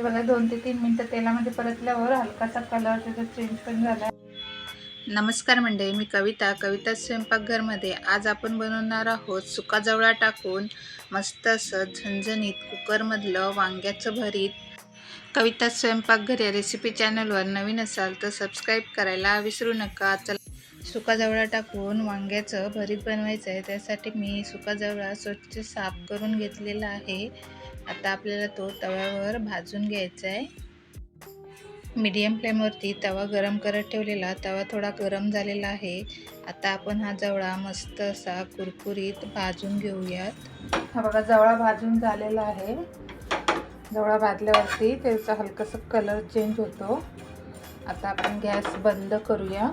हे बघा दोन ते तीन मिनटं तेलामध्ये परतल्यावर हलकासा कलर त्याचा चेंज पण झाला नमस्कार मंडळी मी कविता. कविता स्वयंपाकघरमध्ये आज आपण बनवणार आहोत सुका जवळा टाकून मस्त असं झणझणीत कुकरमधलं वांग्याचं भरीत. कविता स्वयंपाकघर या रेसिपी चॅनलवर नवीन असाल तर सबस्क्राईब करायला विसरू नका. चला सुका जवळा टाकून वांग्याचं भरीत बनवायचं आहे. त्यासाठी मी सुका जवळा स्वच्छ साफ करून घेतलेला आहे. आता आपल्याला तो तव्यावर भाजून घ्यायचा आहे. मीडियम फ्लेमवरती तवा गरम करत ठेवलेला. तवा थोडा गरम झालेला आहे. आता आपण हा जवळा मस्त असा कुरकुरीत भाजून घेऊयात. हा बघा जवळा भाजून झालेला आहे. जवळा भाजल्यावरती त्याचा हलकासा कलर चेंज होतो. आता आपण गॅस बंद करूया.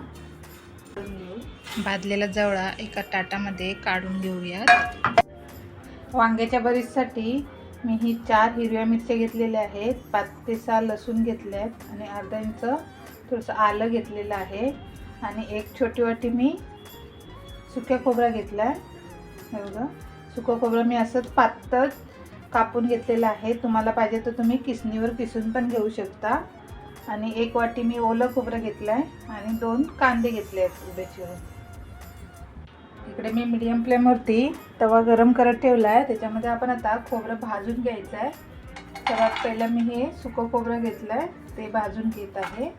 भाजलेला जवळा एका ताटामध्ये काढून घेऊयात. वांग्याच्या भरीसाठी मी ही चार हिरव्या मिरच्या घेतलेल्या आहेत. पाच ते सहा लसूण घेतल्या आहेत आणि अर्धा इंच थोडंसं आलं घेतलेलं आहे. आणि एक छोटी वाटी मी सुक्या खोबरा घेतला आहे हे बघा सुकं खोबरं मी असंच पातळ कापून घेतलेलं आहे. तुम्हाला पाहिजे तर तुम्ही किसणीवर किसून पण घेऊ शकता. आणि एक वाटी मी ओलं खोबरं घेतलं आहे आणि दोन कांदे घेतले आहेत उभे चिरून इकडे मी मीडियम फ्लेमवरती तवा गरम करत ठेवला आहे त्याच्यामध्ये आपण आता खोबरं भाजून घ्यायचं आहे सर्वात पहिलं मी हे सुकं खोबरं घेतलं आहे ते भाजून घेत आहे.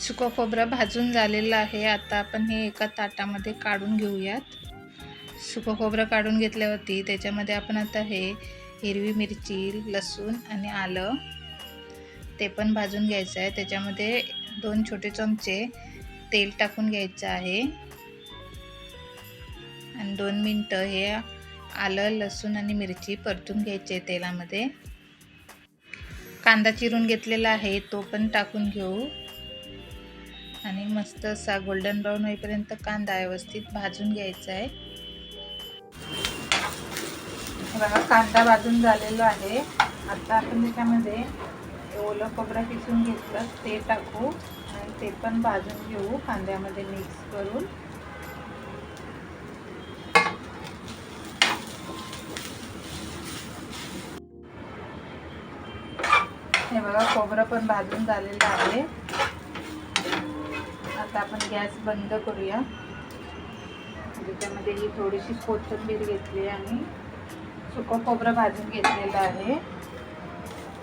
सुकं खोबरं भाजून झालेलं आहे. आता आपण हे एका ताटामध्ये काढून घेऊयात. सुकं खोबरं काढून घेतल्यावरती त्याच्यामध्ये आपण आता हे हिरवी मिरची लसूण आणि आलं ते पण भाजून घ्यायचं आहे. त्याच्यामध्ये दोन छोटे चमचे तेल टाकून घ्यायचं आहे. आणि दोन मिनटं हे आलं लसूण आणि मिरची परतून घ्यायचे तेलामध्ये. कांदा चिरून घेतलेला आहे तो पण टाकून घेऊ. आणि मस्त असा गोल्डन ब्राऊन होईपर्यंत कांदा व्यवस्थित भाजून घ्यायचा आहे. बघा कांदा भाजून झालेला आहे. आता आपण त्याच्यामध्ये ओलं खोबरं किसून घेतलं ते टाकू आणि ते पण भाजून घेऊ कांद्यामध्ये मिक्स करून. हे बघा खोबरं पण भाजून झालेलं आहे. आता आपण गॅस बंद करूया. त्याच्यामध्ये ही थोडीशी कोथिंबीर घेतली आणि सुकं खोबरं भाजून घेतलेलं आहे.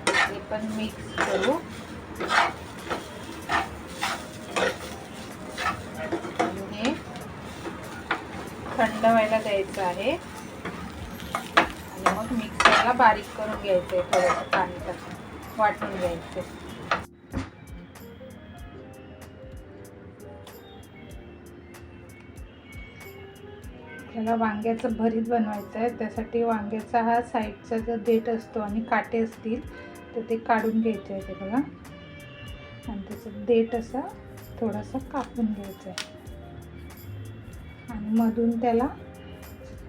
ते पण मिक्स करू. आणि हे थंड व्हायला द्यायचं आहे. आणि मग मिक्सरला बारीक करून घ्यायचं आहे थोडंसं पाणी टाकून वाटून घ्यायचं आपल्याला वांग्याचं भरीत बनवायचं आहे. त्यासाठी वांग्याचा हा साईडचा जो देठ असतो आणि काटे असतील तर ते काढून घ्यायचे आहे ते बघा आणि त्याचं देठ असं थोडंसं कापून घ्यायचं आहे. आणि मधून त्याला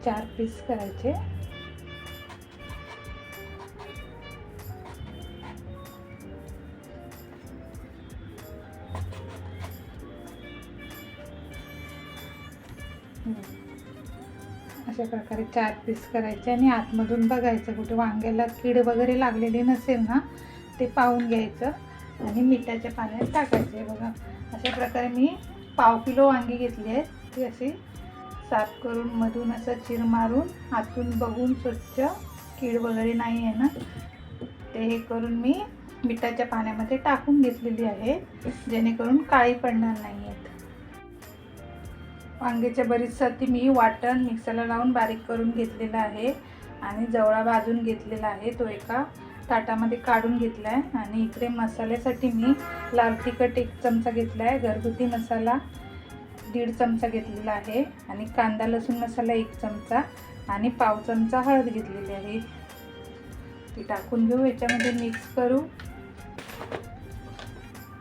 चार पीस करायचे. अशा प्रकारे चार पीस करायचे आणि आतमधून बघायचं कुठे वांग्याला कीड वगैरे लागलेली नसेल ना ते पाहून घ्यायचं आणि मिठाच्या पाण्यात टाकायचे. बघा अशा प्रकारे मी पाव किलो वांगी घेतली आहेत ती अशी साफ करून मधून असं चिर मारून आतून बघून स्वच्छ कीड वगैरे नाही आहे ना ते हे करून मी मिठाच्या पाण्यामध्ये टाकून घेतलेली आहे. जेणेकरून काळी पडणार नाही वांग्याच्या बरीचसाठी मी वाटण मिक्सरला लावून बारीक करून घेतलेलं आहे. आणि जवळा भाजून घेतलेला आहे तो एका ताटामध्ये काढून घेतला आहे आणि इकडे मसाल्यासाठी मी लाल तिखट एक चमचा घेतला आहे घरगुती मसाला दीड चमचा घेतलेला आहे. आणि कांदा लसूण मसाला एक चमचा. आणि पाव चमचा हळद घेतलेली आहे. ती टाकून घेऊ. याच्यामध्ये मिक्स करू.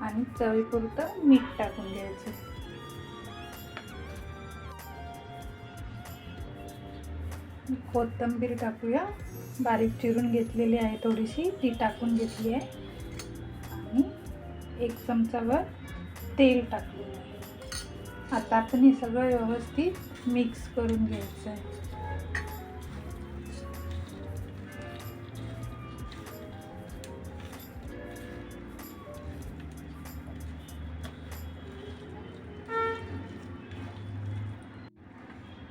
आणि चवीपुरतं मीठ टाकून घ्यायचं. कोथिंबीर टाकूया. बारीक चिरून घेतलेली आहे थोडीशी. ती टाकून घेतली आहे. आणि एक चमचावर तेल टाकलेलं आहे आता आपण हे सगळं व्यवस्थित मिक्स करून घ्यायचं आहे.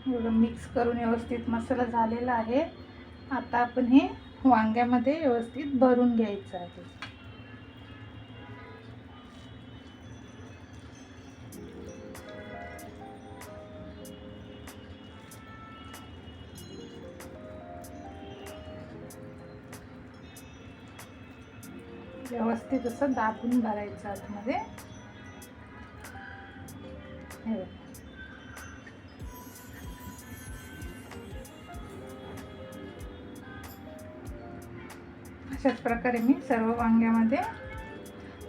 एवढं मिक्स करून व्यवस्थित मसाला झालेला आहे. आता आपण हे वांग्यामध्ये व्यवस्थित भरून घ्यायचं आहे. व्यवस्थित असं दाबून भरायचं आतमध्ये. अशाच प्रकारे मी सर्व वांग्यामध्ये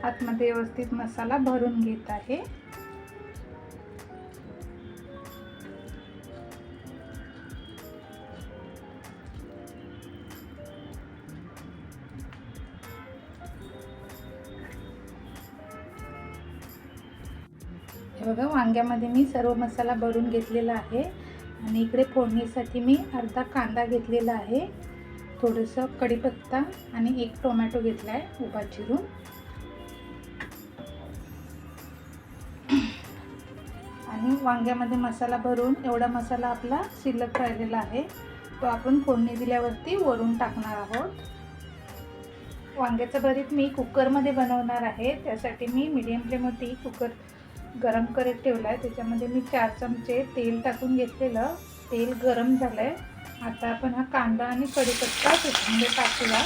आतमध्ये व्यवस्थित मसाला भरून घेत आहे. हे बघा वांग्यामध्ये मी सर्व मसाला भरून घेतलेला आहे. आणि इकडे फोडणीसाठी मी अर्धा कांदा घेतलेला आहे. थोडंसं कढीपत्ता आणि एक टोमॅटो घेतला आहे उभा चिरून आणि वांग्यामध्ये मसाला भरून एवढा मसाला आपला शिल्लक राहिलेला आहे तो आपण फोडणी दिल्यावरती वरून टाकणार आहोत. वांग्याचं भरीत मी कुकरमध्ये बनवणार आहे त्यासाठी मी मिडियम फ्लेमवरती कुकर गरम करत ठेवला आहे त्याच्यामध्ये मी चार चमचे तेल टाकून घेतलेलं. तेल गरम झालं आहे आता आपण हा कांदा आणि कढीपत्ता कोथिंबीर टाकूया.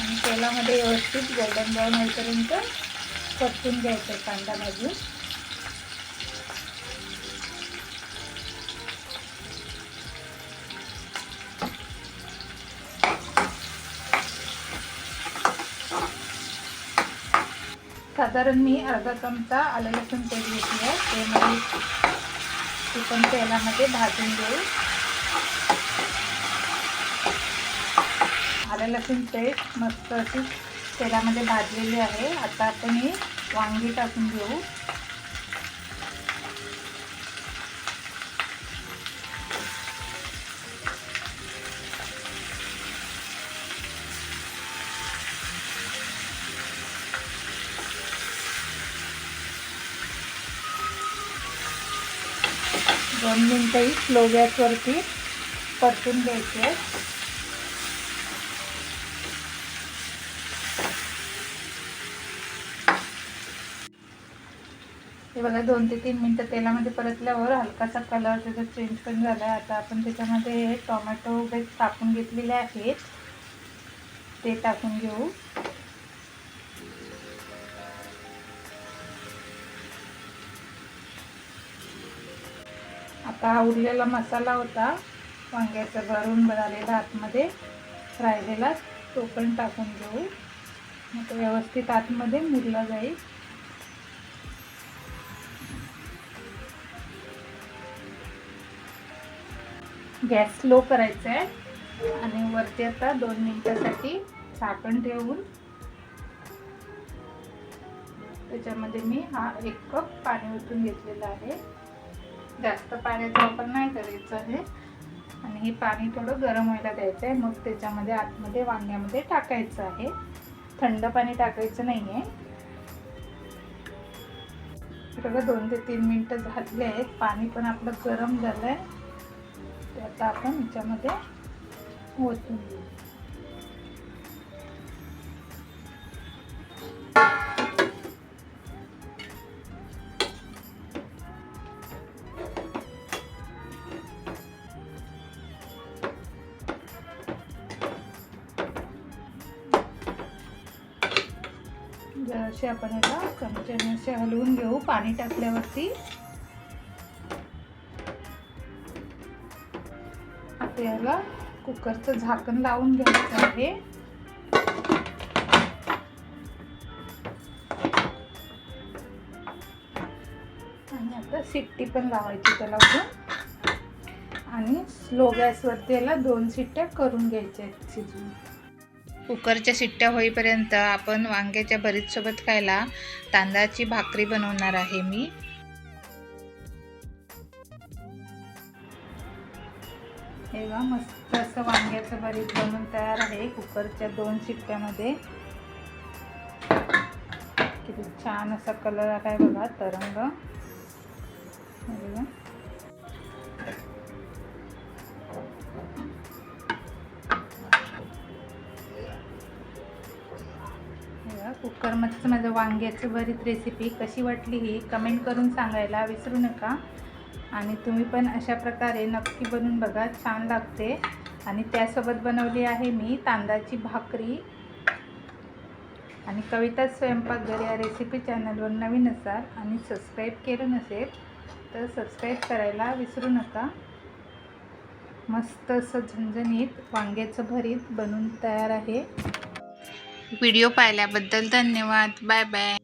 आणि तेलामध्ये व्यवस्थित गोल्डन ब्राऊन होईपर्यंत परतून घ्यायचं आहे कांदा भाजून. साधारण मी अर्धा चमचा आलं लसूण तेल घेतली आहे. ते पण तेलामध्ये भाजून घेऊ. आलं लसूण पेस्ट मस्त अशी तेलामध्ये भाजलेली आहे. आता आपण ही वांगी टाकून घेऊ. दोन मिनटंही स्लो गॅसवरती परतून घ्यायचे हे बघा दोन ते तीन मिनटं तेलामध्ये परतल्यावर हलकासा कलर त्याचा चेंज पण झाला आहे आता आपण त्याच्यामध्ये हे टोमॅटो वगैरे टाकून घेतलेले आहेत. ते टाकून घेऊ. आता उरलेला मसाला होता वांग्याचा भरून झालेला आतमध्ये राहिलेला तो पण टाकून घेऊ. मग तो व्यवस्थित आतमध्ये मुरला जाईल. गॅस स्लो करायचा आहे. आणि वरती आता दोन मिनटासाठी झाकण ठेवून त्याच्यामध्ये मी हा एक कप पाणी ओतून घेतलेलं आहे. जास्त पाण्याचा वापर नाही करायचा आहे. आणि हे पाणी थोडं गरम व्हायला द्यायचं आहे. मग त्याच्यामध्ये आतमध्ये वांग्यामध्ये टाकायचं आहे. थंड पाणी टाकायचं नाही आहे बघा दोन ते तीन मिनटं झाले आहेत. पाणी पण आपलं गरम झालं आहे आता आपण ह्याच्यामध्ये ओतून घेऊ. जरासे आपण याला चमच्याने असे हलवून घेऊ पाणी टाकल्यावरती. आता याला कुकरचं झाकण लावून घ्यायचं आहे. आणि आता सिट्टी पण लावायची त्याला पण आणि स्लो गॅसवरती याला दोन सिट्ट्या करून घ्यायच्या आहेत शिजून कुकरच्या शिट्ट्या होईपर्यंत आपण वांग्याच्या भरीतसोबत खायला तांदळाची भाकरी बनवणार आहे मी. हे बघा मस्त असं वांग्याचं भरीत बनून तयार आहे कुकरच्या दोन शिट्ट्यामध्ये. किती छान असा कलर आहे बघा तरंग. हे कुकरमध्येच माझं वांग्याचं भरीत रेसिपी कशी वाटली ही कमेंट करून सांगायला विसरू नका. आणि तुम्ही पण अशा प्रकारे नक्की बनवून बघा छान लागते. आणि त्यासोबत बनवली आहे मी तांदळाची भाकरी. आणि कविता स्वयंपाकघर या रेसिपी चॅनलवर नवीन असाल आणि सबस्क्राईब केलं नसेल तर सबस्क्राईब करायला विसरू नका. मस्त असं झणझणीत वांग्याचं भरीत बनून तयार आहे. व्हिडिओ पाहिल्याबद्दल धन्यवाद. Bye bye.